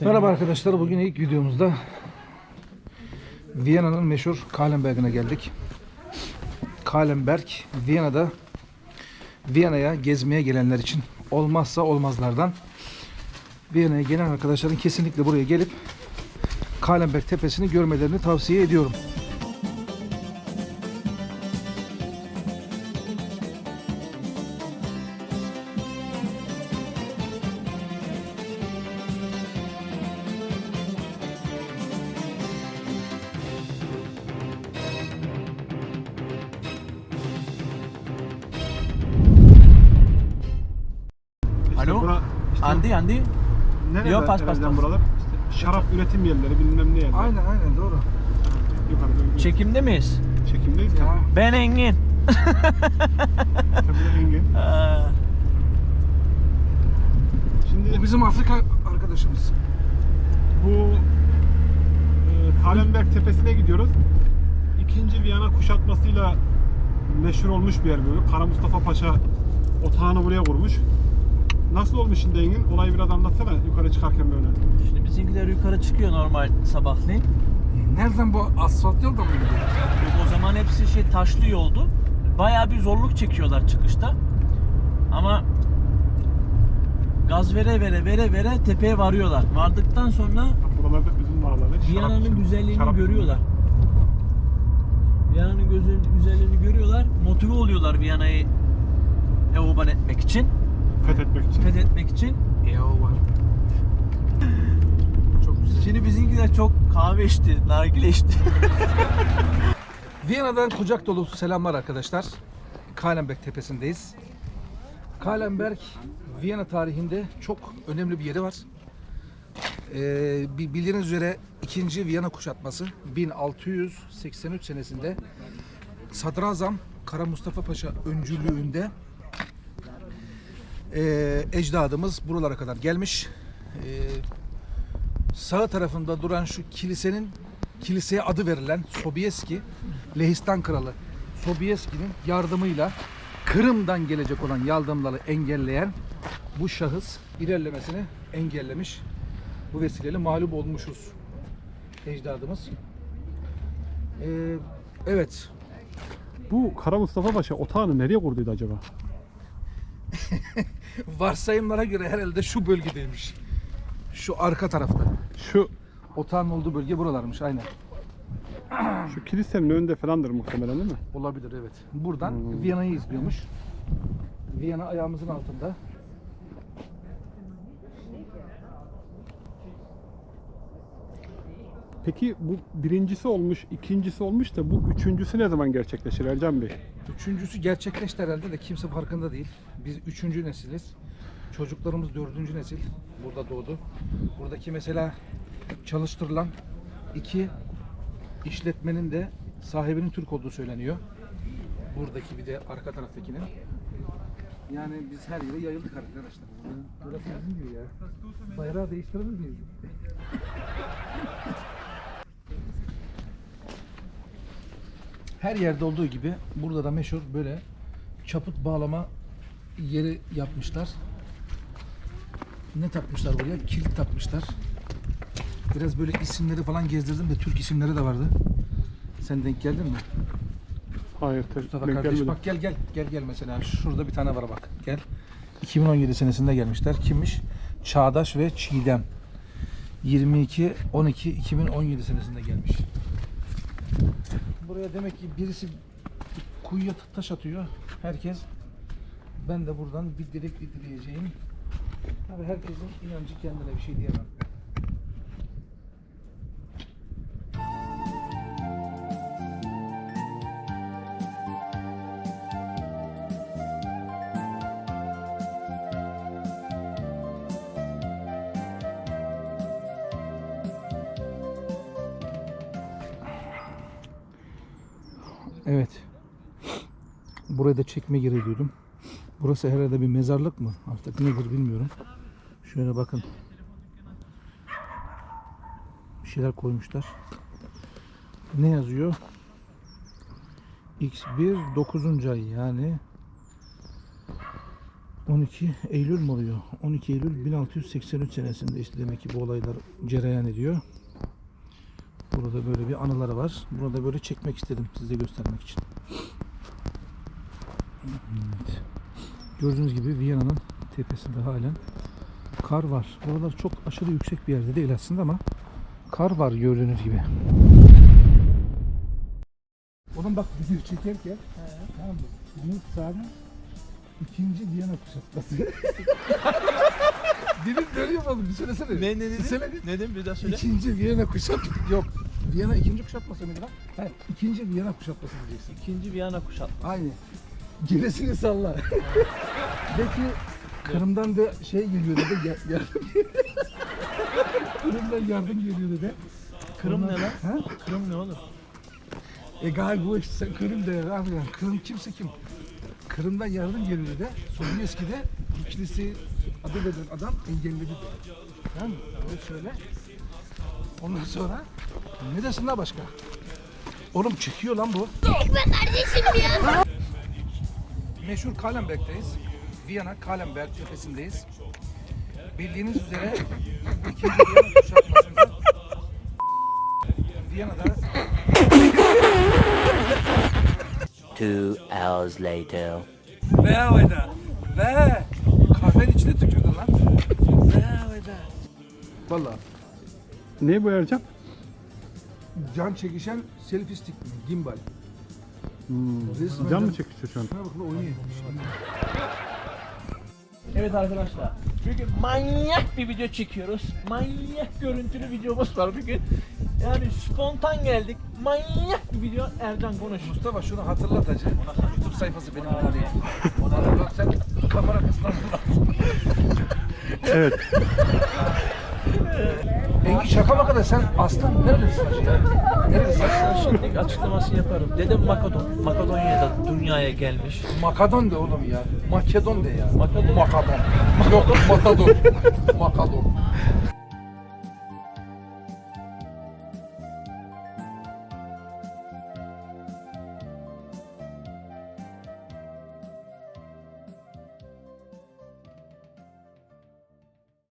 Merhaba arkadaşlar. Bugün ilk videomuzda Viyana'nın meşhur Kahlenberg'ine geldik. Kahlenberg, Viyana'da Viyana'ya gezmeye gelenler için olmazsa olmazlardan. Viyana'ya gelen arkadaşların kesinlikle buraya gelip Kahlenberg tepesini görmelerini tavsiye ediyorum. Alo? Bura, işte Andi Andi. nerede Yok, pas, pas, pas. buralar? İşte şarap üretim yerleri bilmem ne yerleri. Aynen aynen doğru. Yukarıda Çekimde miyiz? çekimdeyiz Ya. Ben Engin. Tabii engin. Aa, Şimdi Bu bizim Afrika arkadaşımız. bu e, Kahlenberg tepesine gidiyoruz. İkinci Viyana kuşatmasıyla meşhur olmuş bir yer böyle. Kara Mustafa Paşa otağını buraya kurmuş. Nasıl olmuş şimdi Engin? Olayı biraz anlatsana yukarı çıkarken böyle. Şimdi bizimkiler yukarı çıkıyor normal sabahleyin. Nereden bu asfalt yolda mı gidiyor? O zaman hepsi şey taşlı yoldu. Bayağı bir zorluk çekiyorlar çıkışta. Ama gaz vere vere vere vere tepeye varıyorlar. Vardıktan sonra Buralarda üzüm bağları. şarap- Viyana'nın güzelliğini şarap- görüyorlar. Viyana'nın gözü, güzelliğini görüyorlar. Motive oluyorlar Viyana'yı evoban etmek için, Fethetmek için. fethetmek için. Ya var. Çok güzel. Şimdi bizimkiler çok kahve içti, nargile içti. Viyana'dan kucak dolusu selamlar arkadaşlar. Kahlenberg tepesindeyiz. Kahlenberg Viyana tarihinde çok önemli bir yeri var. Ee, bi- bildiğiniz üzere 2. Viyana kuşatması 1683 senesinde Sadrazam Kara Mustafa Paşa öncülüğünde ee, ecdadımız buralara kadar gelmiş. Ee, sağ tarafında duran şu kilisenin kiliseye adı verilen Sobieski Lehistan kralı Sobieski'nin yardımıyla Kırım'dan gelecek olan yardımları engelleyen bu şahıs ilerlemesini engellemiş. Bu vesileyle mağlup olmuşuz ecdadımız. Ee, evet Bu Kara Mustafa Paşa otağını nereye kurduydu acaba? varsayımlara göre herhalde şu bölgedeymiş. Şu arka tarafta. Şu Otağın olduğu bölge buralarmış aynen. şu kilisenin önünde falandır muhtemelen değil mi? Olabilir evet. Buradan Hmm. Viyana'yı izliyormuş. Viyana ayağımızın altında. Peki bu birincisi olmuş, ikincisi olmuş da bu üçüncüsü ne zaman gerçekleşir Ercan Bey? Üçüncüsü gerçekleşti herhalde de kimse farkında değil. Biz üçüncü nesiliz. Çocuklarımız dördüncü nesil. Burada doğdu. Buradaki mesela çalıştırılan iki işletmenin de sahibinin Türk olduğu söyleniyor. Buradaki bir de arka taraftakinin. Yani biz her yere yayıldık arkadaşlar. Burası bizim gibi ya. Bayrağı değiştirebilir miyiz? Her yerde olduğu gibi burada da meşhur böyle çaput bağlama yeri yapmışlar. Ne takmışlar buraya? Kilit takmışlar. Biraz böyle isimleri falan gezdirdim de Türk isimleri de vardı. Sen denk geldin mi? Hayır, Mustafa denk kardeş bak gel gel gel gel mesela şurada bir tane var bak gel. 2017 senesinde gelmişler. Kimmiş? Çağdaş ve Çiğdem. 22 12 2017 senesinde gelmiş. Buraya demek ki birisi bir kuyuya taş atıyor. Herkes ben de buradan bir dilek dileyeceğim. Tabii herkesin inancı kendine bir şey diyemem. Evet. Buraya da çekme yeri diyordum. Burası herhalde bir mezarlık mı? Artık nedir bilmiyorum. Şöyle bakın. Bir şeyler koymuşlar. Ne yazıyor? X1 9. ay yani 12 Eylül mü oluyor? 12 Eylül 1683 senesinde işte demek ki bu olaylar cereyan ediyor. Burada böyle bir anıları var. Burada böyle çekmek istedim size göstermek için. Evet. Gördüğünüz gibi Viyana'nın tepesinde halen kar var. Buralar çok aşırı yüksek bir yerde değil aslında ama kar var gördüğünüz gibi. Oğlum bak video çekerken tamam mı? Bunun sağda ikinci Viyana kuşatması. Dedim böyle yapalım bir söylesene. Ne ne dedin? Söyle. Ne dedin bir daha söyle. İkinci Viyana kuşatması. Yok. Viyana ikinci kuşatması mıydı lan? He, ikinci Viyana kuşatması diyeceksin. İkinci Viyana kuşatması. Aynı. Gerisini salla. De ki Kırım'dan da şey geliyor dedi. ya- Yardım Kırım'dan yardım geliyor dedi. Kırım ne lan? Ha? Kırım ne oğlum? E galiba bu işte Kırım de abi Kırım kimse kim? Kırım'dan yardım geliyor dedi. Sobieski'de ikilisi adı verilen adam engelledi de. Tamam mı? Öyle söyle. Ondan sonra ne desin la başka? Oğlum çekiyor lan bu. Meşhur Kalenberg'deyiz. Viyana Kalenberg cephesindeyz. Bildiğiniz üzere ikinci Viyana kuşatmasında Viyana'da Two hours later. Ve havada. Ve kahvenin içine tükürdün lan. Ve havada. Valla Ne bu Ercan? can çekişen selfie stick mi? Gimbal. Hmm. Can mı çekişiyor şu an? Evet arkadaşlar. Bugün manyak bir video çekiyoruz. Manyak görüntülü videomuz var bugün. Yani spontan geldik. Manyak bir video. Ercan konuş. Mustafa şunu hatırlat hacı. YouTube sayfası benim burada değil. Onu hatırlat sen kamera hatırlat. Evet. Engin şaka maka da sen aslan neredesin hacı ya? Neredesin? Ben şimdi açıklamasını yaparım. Dedim Makedon. Makedonya'da dünyaya gelmiş. Makadon de oğlum ya. Makedon de ya. Makedon. Makadon. Yok Matador. Makadon.